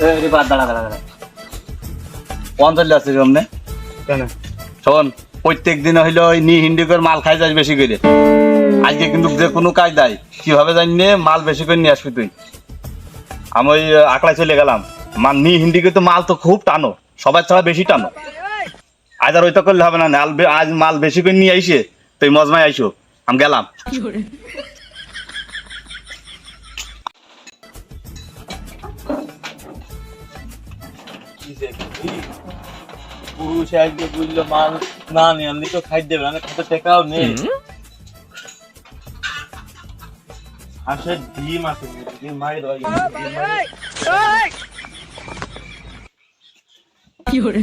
রে দাঁড়া দাঁড়া দাঁড়া। পঞ্চাশ আছে সামনে কেন? শোন প্রত্যেক দিন হইল ওই নি হিন্দি মাল খাই যাস বেশি করে। আজকে কিন্তু যে কোনো কাজ দেয় কীভাবে জানি নে মাল বেশি করে নিয়ে আসবি তুই। আমি ওই আকড়ায় চলে গেলাম। মান নি হিন্দি তো মাল তো খুব টানো। সবার ছাড়া বেশি টানো। আজ আর ওইটা করলে হবে না আজ মাল বেশি করে নিয়ে আইসে তুই মজমায় আইসো। আমি গেলাম। পুরুষ আজকে বুঝলো মাল না নেই আমি তো খাই দেবে আমি খাতে টেকাও নেই। হাঁসের ডিম আছে ডিম মারি দেওয়া কি ডিম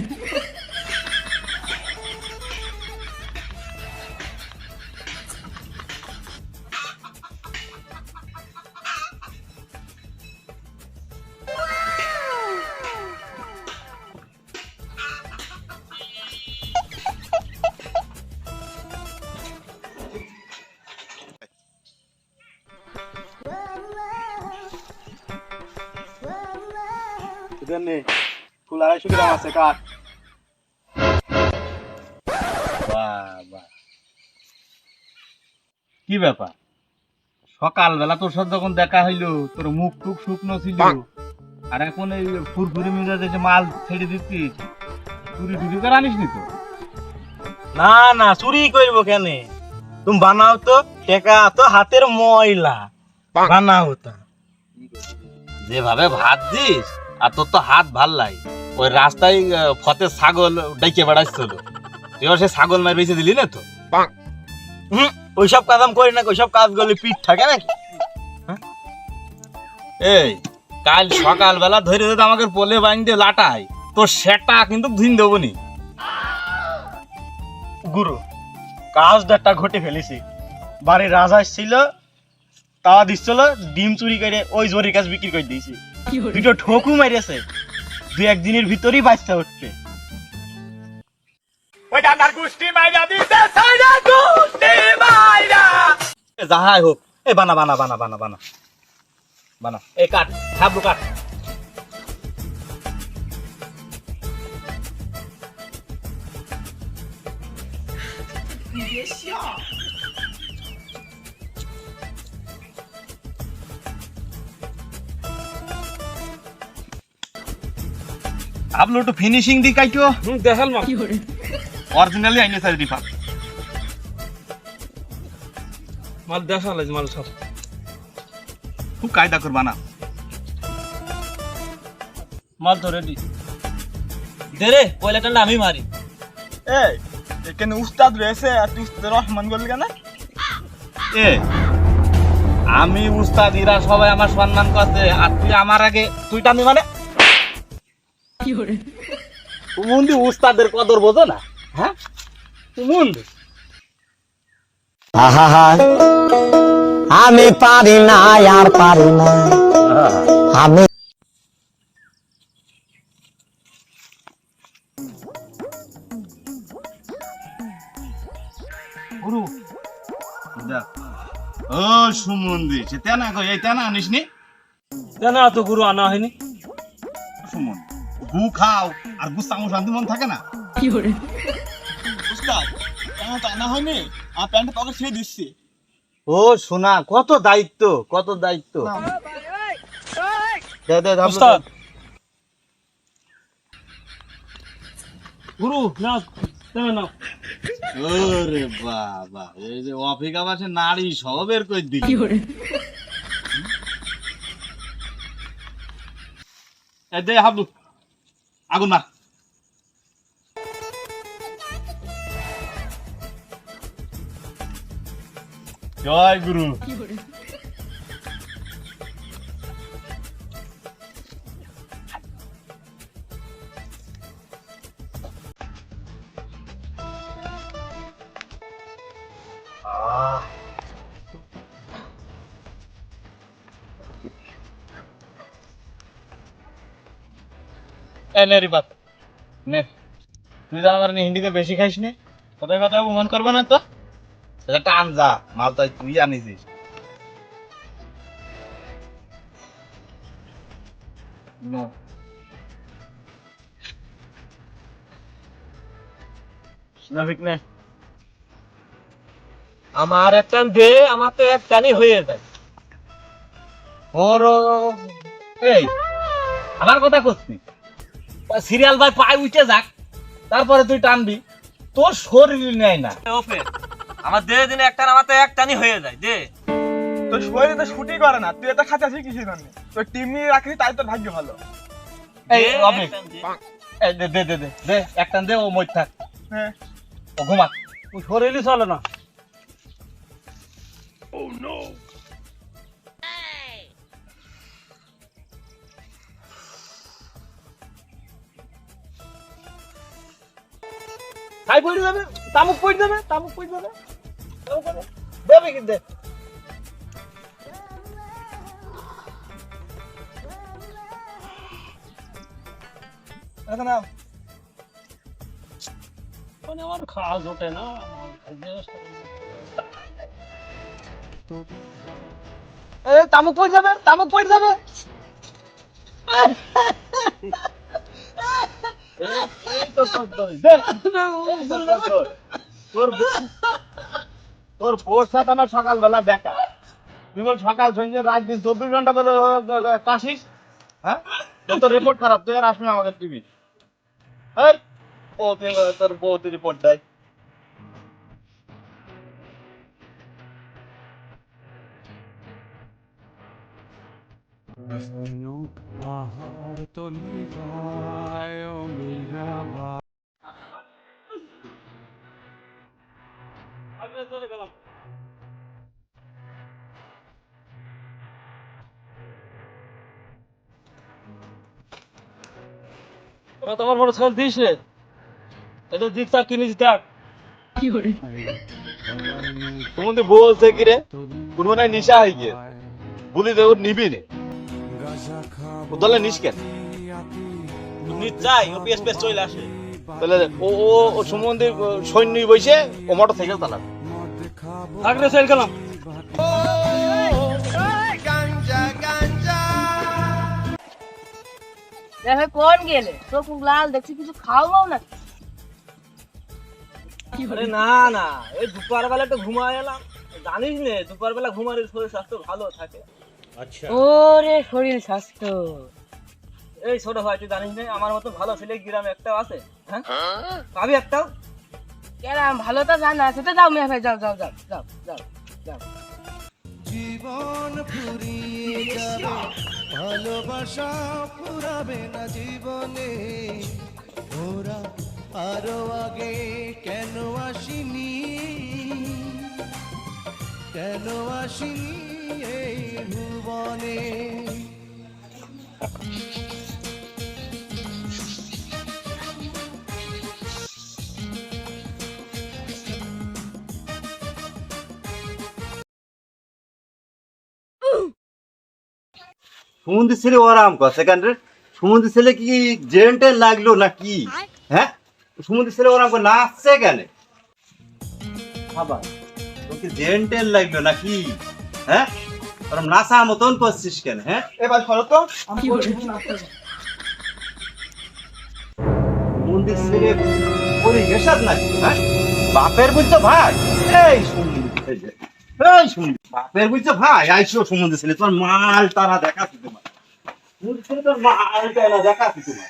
এখানে ফুল আড়াইশো গ্রাম আছে কাঠ কি ব্যাপার? সকালবেলা তোর সাথে যখন দেখা হইল তোর মুখ টুক শুকনো ছিল। আর এখন এই ফুরফুরি মিজাজে যে মাল ছেড়ে দিচ্ছিস চুরি টুরি করে আনিস নি তো? না না চুরি করব কেন? তুমি বানাও তো টেকা তো হাতের ময়লা। বানাও তা। যেভাবে ভাত দিস আর তোর তো হাত ভালো লাই ওই রাস্তায় ফতে ছাগল ডেকে বেড়াচ্ছিল তুই সে ছাগল মার বেঁচে দিলি না তো? ওইসব কাজ আমি করি না ওইসব কাজ করলে পিঠ থাকে নাকি? এই কাল সকালবেলা ধরে ধরে আমাকে পোলে বাইন্দে লাটাই। তোর সেটা কিন্তু ধুইন দেবো নি। গুরু কাজটা ঘটে ফেলেছি। বাড়ির রাজা ছিল তা দিচ্ছিল ডিম চুরি করে ওই জরির কাজ বিক্রি করে দিয়েছি। দুটো ঠোকু মেরেছে দু একদিনের ভিতরেই বাচ্চা উঠবে যাহাই হোক। এ বানা বানা বানা বানা বানা। বানা। এ কাট হাবলু কাট। আপলো একটু ফিনিশিং দি কাইটো। দেখাল মা। অরিজিনালি আইনে সাইড দিফা মাল দেখাল মাল সব। খুব কায়দা করবা না। মাল তো রেডি দে রে পয়লাটা না আমি মারি। এই এখানে উস্তাদ রয়েছে আর তুই উস্তাদ রহমান বললি কেন? এ আমি উস্তাদ ইরা সবাই আমার সম্মান করছে আর তুই আমার আগে তুইটা আমি মানে মুন্দি উস্তাদের কদর বোঝো না হ্যাঁ? মুন্দি আমি পারি না আর পারি না। আমি গুরু ও সুমন্দি সে তেনা কই? এই তেনা আনিস নি না তো গুরু আনা হয়নি। সুমন গু খাও আর গু সামু শান্তি মন থাকে না। উস্তাদ কেন তা না হয়নি? পকেট ছেড়ে দিচ্ছি। ও শোনা কত দায়িত্ব কত দায়িত্ব। দে দে উস্তাদ গুরু না না। ওরে বাবা এই যে অফিকা বাসে নারী সব বের করে দিলি। এই দে হাবলু। আগুন মার জয় গুরু এ এলেরি নে তুই যা আমার হিন্দিতে বেশি খাইস নে। না তো। সেটা টান যা তুই আনিছিস। আমার একটা দে আমার তো এক টানি হয়ে যায়। ওর এই আমার কথা করছিস সিরিয়াল ভাই পায়ে উঠে যাক তারপরে তুই টানবি। তোর শরীর নেয় না। ওপে আমার দে দিনে একটা আমার তো এক টানি হয়ে যায় দে। তোর শরীরে তো শুটি করে না তুই এটা খাতে আছিস কিছু জন্য? তোর টিম নিয়ে রাখিস তাই তোর ভাগ্য ভালো। এই দে। এই দে দে দে দে দে একটা দে ও মই থাক। হ্যাঁ। ও ঘুমা শরীরই চলে না। খাই পড়ে যাবে? তামুক পড়ে যাবে? তামুক পড়ে যাবে? তামুক পড়ে দেবে কিন্তু এখন নাও। মানে আমার খাওয়া জোটে না এ তামুক পড়ে যাবে? তামুক পড়ে যাবে? তোর বোর সাথে আমার সকালবেলা দেখা তুই বল সকাল সন্ধ্যে রাত দিন চব্বিশ ঘণ্টা ধরে কাশিস? হ্যাঁ? তোর রিপোর্ট খারাপ, তুই আর আসবি না আমাদের টিভি এই তোর বউ রিপোর্ট দেয়। তোমার বড় ছাগল দিস রে এটা দিক থাক কিনে থাক তোমাদের বলতে কি রে? কোন হয় নিশা হয়ে গিয়ে। বলি তো নিবি রে ও দলে নিস কেন? নিচ যাই ও পেস পেস চলে আসে। তাহলে ও ও ও সম্বন্ধে সৈন্য বসে ও মোটর সাইকেল চালাবে। থাক রে সেল গেলাম দেখে কোন গেলে? চোখ মুখ লাল দেখছি কিছু খাওয়াও না। আরে না না এই দুপুর বেলা একটু ঘুমায় এলাম। জানিস নে দুপুর বেলা ঘুমালে শরীর স্বাস্থ্য ভালো থাকে। ওরে শরীর স্বাস্থ্য। এই ছোট ভাই তুই জানিস না আমার মতো ভালো ছেলে গ্রামে একটাও আছে হ্যাঁ? পাবি একটাও? কেরাম ভালো তো জানা আছে তো যাও মেয়ে ভাই যাও যাও যাও যাও যাও যাও। জীবন ফুরিয়ে যাবে ভালোবাসা ফুরাবে না জীবনে। ওরা আরও আগে কেন আসিনি? কেন আসিনি? এই ভুবনে। সমুদ্র ছেলে ওরাম কর সেকেন্ডারে সমুদ্র ছেলে কি জেন্টে লাগল না কি? হ্যাঁ? সমুদ্র ছেলে ওরাম কর নাচছে কেন? আবার তোকে জেন্টেল লাগল না কি? হ্যাঁ? ওরম নাচা মতন করছিস কেন হ্যাঁ? এবার ধরো তো। মন্দির ছেলে ওরে হেসাদ নাকি হ্যাঁ? বাপের বুঝছ ভাই? এই সমুদ্র বাপের বুঝছ ভাই? আইসো সমুদ্র ছেলে তোমার মাল তারা দেখাচ্ছি তোমার সমুদ্র ছেলে তোর মাল তারা দেখাচ্ছি তোমার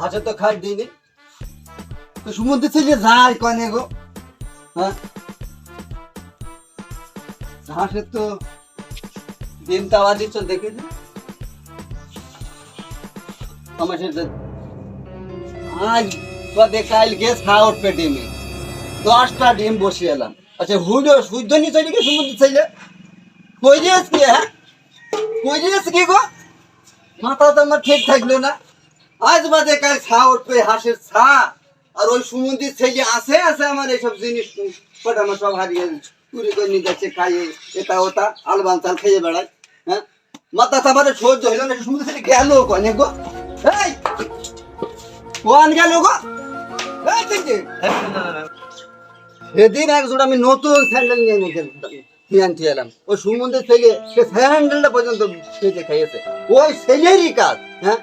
হাঁসে তো খাই দিইনি তো সমুদ্রে ছেলে যায় কনে গো। হ্যাঁ? তো ডিম তাওয়া দিচ্ছ দেখেছি আমার সেটা আজ কাল উঠবে ডিমে দশটা ডিম বসিয়ে এলাম। আচ্ছা হুডো সূর্য নি চলে গেছে চাইলে কই কি হ্যাঁ? কই দিয়েছ কি গো? মাথা তো আমার ঠিক থাকল না। আজ বাদে কাল ছা উঠবে হাঁসের ছা। আর ওই সমুদ্রের ছেলে আছে আছে আমার এইসব জিনিস। কটা সব হারিয়ে চুরি করে নিয়ে যাচ্ছে, খাইয়ে, এটা ওটা, আলবান চাল খেয়ে বেড়ায় হ্যাঁ? মাথা তারপরে সহ্য হইল না সমুদ্র ছেলে গেল কনে গো? এই! কোন গেল গো? সেদিন এক আমি নতুন স্যান্ডেল নিয়ে নিয়ে আনতে এলাম। ওই সুমন্দির থেকে সে স্যান্ডেলটা পর্যন্ত খেতে খাইয়েছে। ওই ছেলেরই কাজ হ্যাঁ?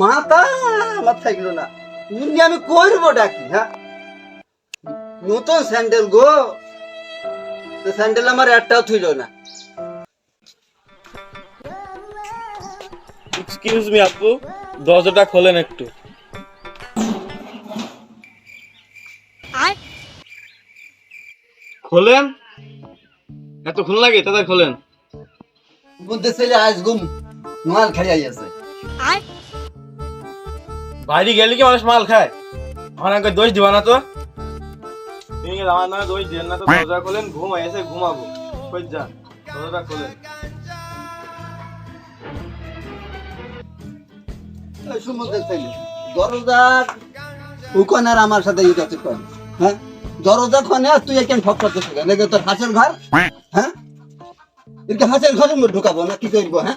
মাথা আমার থাকল না। এমনি আমি করব ডাকি হ্যাঁ? নতুন স্যান্ডেল গো। স্যান্ডেল আমার একটাও থইল না। এক্সকিউজ মি আপু দরজাটা খোলেন একটু। খোলেন? এত খুন লাগে তাদের খোলেন। মধ্যে ছেলে আজ গুম মাল খাইয়াই আছে বাইরে গেলে কি মানুষ মাল খায়? আমার আগে দোষ দিবা না তো। তুমি আমার নামে দোষ দেন না তো। দরজা খোলেন ঘুম এসে ঘুমাবো। কই যান দরজা উকন আর আমার সাথে ইউজ আছে কন হ্যাঁ? দরজা খনে আর তুই এখানে ঠক করতে থাকা। নাকি তোর হাঁসের ঘর? হ্যাঁ? এরকে হাঁসের ঘরের মধ্যে ঢুকাবো না কি করব হ্যাঁ?